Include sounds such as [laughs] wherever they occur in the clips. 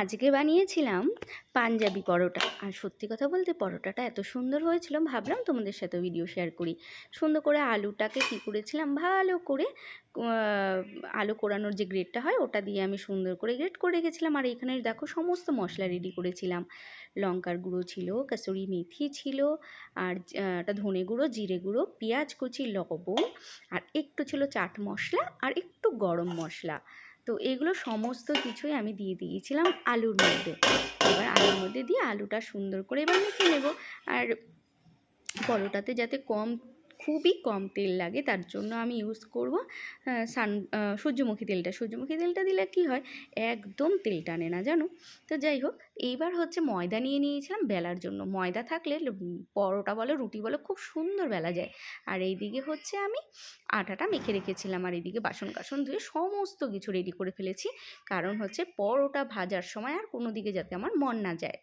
আজকে বানিয়েছিলাম পাঞ্জাবি পরোটা। আর সত্যি কথা বলতে পরোটাটা এত সুন্দর হয়েছিল, ভাবলাম তোমাদের সাথে ভিডিও শেয়ার করি। সুন্দর করে আলুটাকে কী করেছিলাম? ভালো করে আলু কোরানোর যে গ্রেডটা হয়, ওটা দিয়ে আমি সুন্দর করে গ্রেড করে রেখেছিলাম। আর এখানে দেখো সমস্ত মশলা রেডি করেছিলাম। লঙ্কার গুঁড়ো ছিল, কাসুরি মেথি ছিল, আর একটা ধনে গুঁড়ো, জিরে গুঁড়ো, পেঁয়াজ কুচি, লবণ, আর একটু ছিল চাট মশলা, আর একটু গরম মশলা। তো এগুলো সমস্ত কিছুই আমি দিয়ে দিয়েছিলাম আলুর মধ্যে। এবার আলুর মধ্যে দিয়ে আলুটা সুন্দর করে এবার মেখে নেব। আর পরোটাতে যাতে কম খুবই কম তেল লাগে, তার জন্য আমি ইউজ করব সান সূর্যমুখী তেলটা। সূর্যমুখী তেলটা দিলে কি হয়? একদম তেল টানে না, জানো? তো যাই হোক, এইবার হচ্ছে ময়দা নিয়ে নিয়েছিলাম বেলার জন্য। ময়দা থাকলে পরোটা বলো, রুটি বলো, খুব সুন্দর বেলা যায়। আর এইদিকে হচ্ছে আমি আটাটা মেখে রেখেছিলাম, আর এইদিকে বাসন কাসন ধুয়ে সমস্ত কিছু রেডি করে ফেলেছি। কারণ হচ্ছে পরোটা ভাজার সময় আর কোনো দিকে যাতে আমার মন না যায়।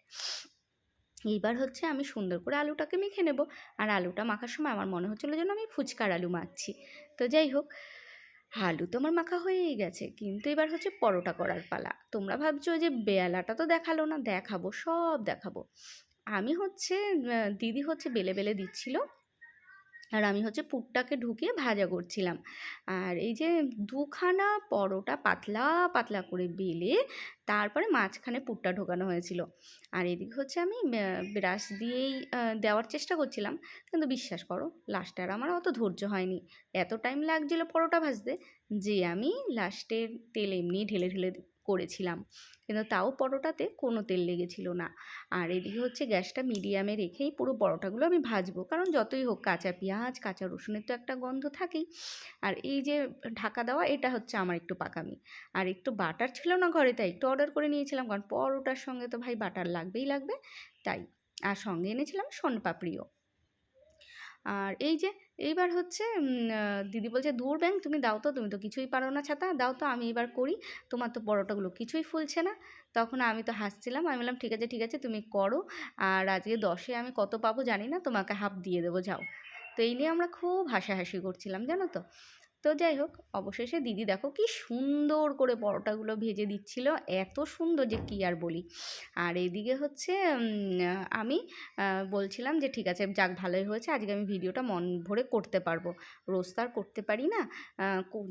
এইবার হচ্ছে আমি সুন্দর করে আলুটাকে মেখে নেব। আর আলুটা মাখার সময় আমার মনে হচ্ছিল যেন আমি ফুচকার আলু মাখছি। তো যাই হোক, আলু তো আমার মাখা হয়েই গেছে। কিন্তু এবার হচ্ছে পরোটা করার পালা। তোমরা ভাবছ যে বেলাটা তো দেখাল না, দেখাবো, সব দেখাবো। আমি হচ্ছে দিদি হচ্ছে বেলে বেলে দিচ্ছিল। আর আমি হচ্ছে পুরটাকে ঢুকিয়ে ভাজা করছিলাম। আর এই যে দুখানা পরোটা পাতলা পাতলা করে বেলে তারপরে মাঝখানে পুরটা ঢোকানো হয়েছিল। আর এদিকে হচ্ছে আমি ব্রাশ দিয়েই দেওয়ার চেষ্টা করছিলাম। কিন্তু বিশ্বাস করো লাস্টে আর আমার অত ধৈর্য হয়নি। এত টাইম লাগছিল পরোটা ভাজতে যে আমি লাস্টে তেল এমনি ঢেলে ঢেলে করেছিলাম। কিন্তু তাও পরোটাতে কোনো তেল লেগেছিল না। আর এদিকে হচ্ছে গ্যাসটা মিডিয়ামে রেখেই পুরো পরোটাগুলো আমি ভাজবো। কারণ যতই হোক কাঁচা পেঁয়াজ, কাঁচা রসুনের তো একটা গন্ধ থাকেই। আর এই যে ঢাকা দেওয়া, এটা হচ্ছে আমার একটু পাকামি। আর একটু বাটার ছিল না ঘরে, তাই একটু অর্ডার করে নিয়েছিলাম। কারণ পরোটার সঙ্গে তো ভাই বাটার লাগবেই লাগবে, তাই। আর সঙ্গে এনেছিলাম শনপাপড়িও। আর এই যে, এইবার হচ্ছে দিদি বলছে, দূর ব্যাং তুমি দাও তো, তুমি তো কিছুই পারো না ছাতা, দাও তো, আমি এবার করি, তোমার তো পরোটাগুলো কিছুই ফুলছে না। তখন আমি তো হাসছিলাম, আমি বললাম, ঠিক আছে ঠিক আছে, তুমি করো, আর আজকে দশে আমি কত পাবো জানি না, তোমাকে হাফ দিয়ে দেবো, যাও। তো এই নিয়ে আমরা খুব হাসাহাসি করছিলাম, জানো তো? তো যাই হোক, অবশেষে দিদি দেখো কি সুন্দর করে পরোটাগুলো ভেজে দিচ্ছিল, এত সুন্দর যে কী আর বলি। আর এদিকে হচ্ছে আমি বলছিলাম যে ঠিক আছে, যাক ভালোই হয়েছে, আজকে আমি ভিডিওটা মন ভরে করতে পারব। রোজ তো আর করতে পারি না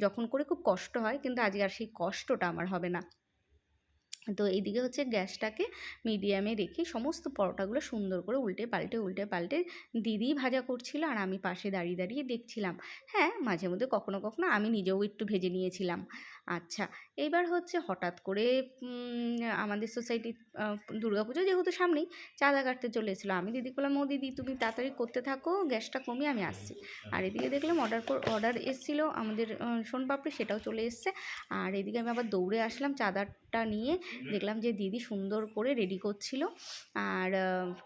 যখন করে খুব কষ্ট হয়, কিন্তু আজকে আর সেই কষ্টটা আমার হবে না। তো এইদিকে হচ্ছে গ্যাসটাকে মিডিয়ামে রেখে সমস্ত পরোটাগুলো সুন্দর করে উল্টে পাল্টে উল্টে পাল্টে দিদি ভাজা করছিল আর আমি পাশে দাঁড়িয়ে দাঁড়িয়ে দেখছিলাম। হ্যাঁ মাঝে মধ্যে কখনো কখনো আমি নিজেও একটু ভেজে নিয়েছিলাম। আচ্ছা এইবার হচ্ছে হঠাৎ করে আমাদের সোসাইটির দুর্গাপুজো যেহেতু সামনেই চাঁদা কাটতে চলে এসেছিল। আমি দিদি বললাম ও দিদি তুমি তাড়াতাড়ি করতে থাকো গ্যাসটা কমিয়ে আমি আসছি। আর এদিকে দেখলাম অর্ডার অর্ডার এসেছিল আমাদের সোনপাপড়ি সেটাও চলে এসছে। আর এদিকে আমি আবার দৌড়ে আসলাম চাদরটা নিয়ে। দেখলাম যে দিদি সুন্দর করে রেডি করছিল। আর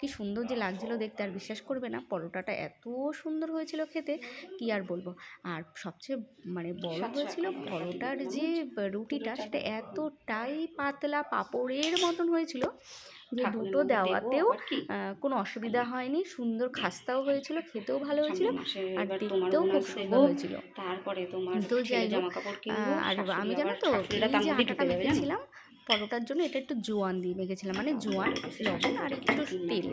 কি সুন্দর যে লাগছিল দেখতে আর বিশ্বাস করবে না পরোটাটা এত সুন্দর হয়েছিল খেতে কি আর বলব? আর সবচেয়ে মানে বড় হয়েছিল পরোটার যে রুটিটা সেটা এতটাই পাতলা পাপড়ের মতন হয়েছিল যে দুটো দেওয়াতেও কোনো অসুবিধা হয়নি সুন্দর খাস্তাও হয়েছিল খেতেও ভালো হয়েছিল আর দেখতেও খুব সুন্দর হয়েছিল। তারপরে তোমার তো যাই আর আমি জানো তো আটাটা? মেখেছিলাম পরোটার জন্য এটা একটু জোয়ান দিয়ে মেখেছিলাম মানে জোয়ান লবণ আর একটু তেল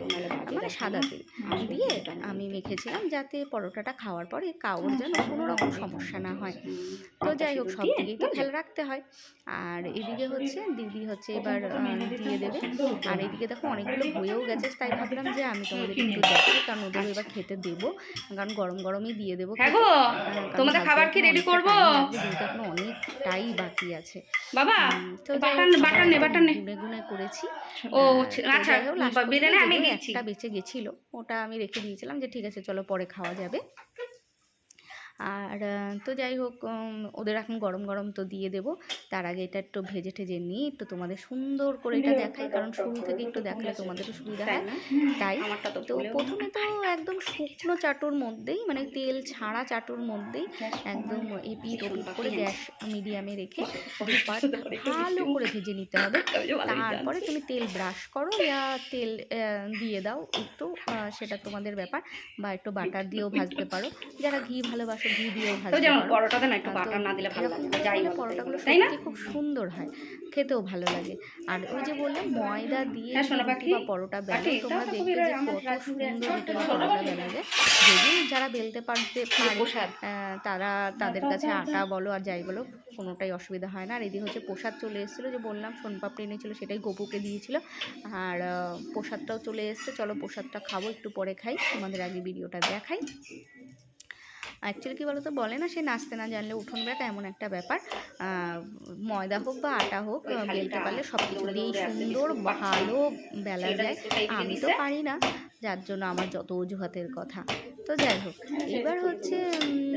মানে সাদা তেল দিয়ে আমি মেখেছিলাম যাতে পরোটাটা খাওয়ার পরে কাউর যেন কোনো রকম সমস্যা না হয়। তো যাই হোক সব দিকেই তো খেয়াল রাখতে হয়। আর এদিকে হচ্ছে দিদি হচ্ছে এবার দিয়ে দেবে। আর এদিকে দেখো অনেকগুলো হয়েও গেছে তাই ভাবলাম যে আমি তোমাদের একটু দেখাই কারণ ওদের এবার খেতে দেবো কারণ গরম গরমই দিয়ে দেবো হ্যাঁ তোমাদের খাবার কি রেডি করব? যেহেতু এখনও অনেকটাই বাকি আছে। বাবা তো বাটার নে বাটার নে। গুনে গুনে করেছি। ও আচ্ছা একটা বেঁচে গেছিল ওটা আমি রেখে দিয়েছিলাম যে ঠিক আছে চলো পরে খাওয়া যাবে। আর তো যাই হোক ওদের এখন গরম গরম তো দিয়ে দেবো। তার আগে এটা একটু ভেজে ঠেজে নিই একটু তোমাদের সুন্দর করে এটা দেখাই কারণ শুরু থেকে একটু দেখালে তোমাদেরও সুবিধা হয়। তাই তো প্রথমে তো একদম শুকনো চাটুর মধ্যেই মানে তেল ছাড়া চাটুর মধ্যেই একদম এপিট ওপিট করে গ্যাস মিডিয়ামে রেখে দুপাট ভালো করে ভেজে নিতে হবে। তারপরে তুমি তেল ব্রাশ করো ইয়া তেল দিয়ে দাও একটু সেটা তোমাদের ব্যাপার। বা একটু বাটার দিয়েও ভাজতে পারো। যারা ঘি ভালোবাসো ভিডিও তো যেমন পরোটাতে না একটু বাটার না দিলে ভালো লাগে যাই করলে পরোটাগুলো তাই না? খুব সুন্দর হয় খেতেও ভালো লাগে। আর ওই যে বললাম ময়দা দিয়ে হ্যাঁ। বা পরোটা বেলো তোমরা দেখবে যে কত সুন্দর আছে। রুটি বা সোনা পরোটা বেলা যায় যদি যারা বেলতে পারতে পারে তারা তাদের কাছে আটা বলো আর যাই বলো কোনোটাই অসুবিধা হয় না। আর এদিকে হচ্ছে প্রসাদ চলে এসেছিল যে বললাম সোনপাপড়ি এনেছিলো সেটাই গোপুকে দিয়েছিল। আর প্রসাদটাও চলে এসছে চলো প্রসাদটা খাব একটু পরে খাই তোমাদের আগে ভিডিওটা দেখাই। অ্যাকচুয়ালি কী বলো তো বলে না, সে নাচতে না জানলে উঠোন বেটা এমন একটা ব্যাপার। ময়দা হোক বা আটা হোক বেলতে পারলে সব কিছু দিয়েই সুন্দর, ভালো বেলা যায়। আমি তো পারি না। যার জন্য আমার যত অজুহাতের কথা। তো যাই হোক এবার হচ্ছে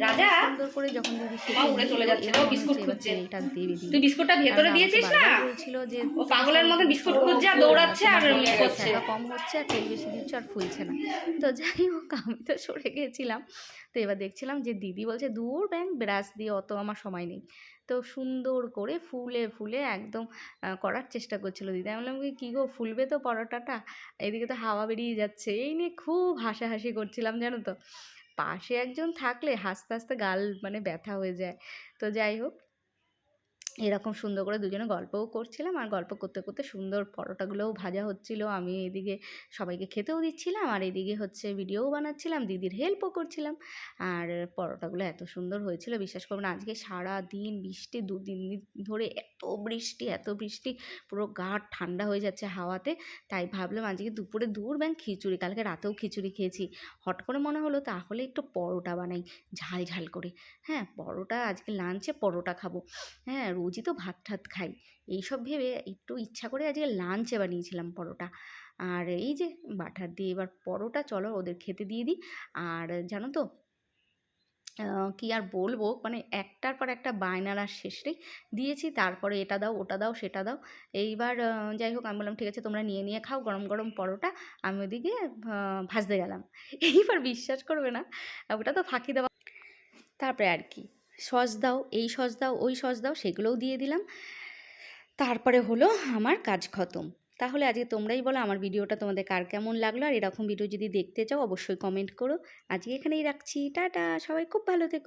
রাজা! সুন্দর করে যখন দিদি উড়ে চলে যাচ্ছে, ও বিস্কুট খুঁজছে। এটা দেবে তুই বিস্কুটটা ভেতরে দিয়েছিস না? বলছিল যে ও পাগলের মতন বিস্কুট খুঁজছে আর দৌড়াচ্ছে আর করছে। কম হচ্ছে আর তেল বেশি দিচ্ছে আর ফুলছে না। তো যাই হোক আমি তো সরে গিয়েছিলাম তো এবার দেখছিলাম যে দিদি বলছে দূর ব্যাং ব্রাশ দিয়ে অত আমার সময় নেই। তো সুন্দর করে ফুলে ফুলে একদম করার চেষ্টা করছিল দিদি। আমি বললাম কি, গো ফুলবে তো পরোটাটা? এদিকে তো হাওয়া বেরিয়ে যাচ্ছে। এই নিয়ে খুব হাসাহাসি করছিলাম জানো তো। পাশে একজন থাকলে হাসতে হাসতে গাল মানে ব্যথা হয়ে যায়। তো যাই হোক এরকম সুন্দর করে দুজনে গল্পও করছিলাম। আর গল্প করতে করতে সুন্দর পরোটাগুলোও ভাজা হচ্ছিল। আমি এদিকে সবাইকে খেতেও দিচ্ছিলাম। আর এদিকে হচ্ছে ভিডিওও বানাচ্ছিলাম। দিদির হেল্পও করছিলাম। আর পরোটাগুলো এত সুন্দর হয়েছিল। বিশ্বাস করবেন আজকে সারা দিন বৃষ্টি, দু, তিন দিন ধরে এত বৃষ্টি এত বৃষ্টি, পুরো গা ঠান্ডা হয়ে যাচ্ছে হাওয়াতে। তাই ভাবলাম আজকে দুপুরে দূর ব্যাং খিচুড়ি, কালকে রাতেও খিচুড়ি খেয়েছি। হট করে মনে হলো তাহলে একটু পরোটা বানাই ঝাল ঝাল করে। হ্যাঁ পরোটা আজকে লাঞ্চে পরোটা খাব। হ্যাঁ রোজই তো ভাত ঠাত খাই। এইসব ভেবে একটু ইচ্ছা করে আজকে লাঞ্চে বানিয়েছিলাম পরোটা। আর এই যে বাটার দিয়ে এবার পরোটা চলো ওদের খেতে দিয়ে দিই। আর জানো তো কি আর বলব? মানে একটার পর একটা বায়নার আর দিয়েছি, তারপরে এটা দাও, ওটা দাও, সেটা দাও। এইবার যাই হোক, আমি বললাম, ঠিক আছে, তোমরা নিয়ে নিয়ে খাও, গরম গরম পরোটা। আমি ওদিকে ভাজতে গেলাম। [laughs] এইবার বিশ্বাস করবে না, ওটা তো ফাঁকি দেওয়া। তারপরে আর কি। সস দাও, এই সস দাও, ওই সস দাও, সেগুলোও দিয়ে দিলাম। তারপরে হলো আমার কাজ খতম। তাহলে আজকে তোমরাই বলো আমার ভিডিওটা তোমাদের কার কেমন লাগল? আর এরকম ভিডিও যদি দেখতে চাও, অবশ্যই কমেন্ট করো। আজকে এখানেই রাখছি। টাটা! সবাই খুব ভালো থেকো।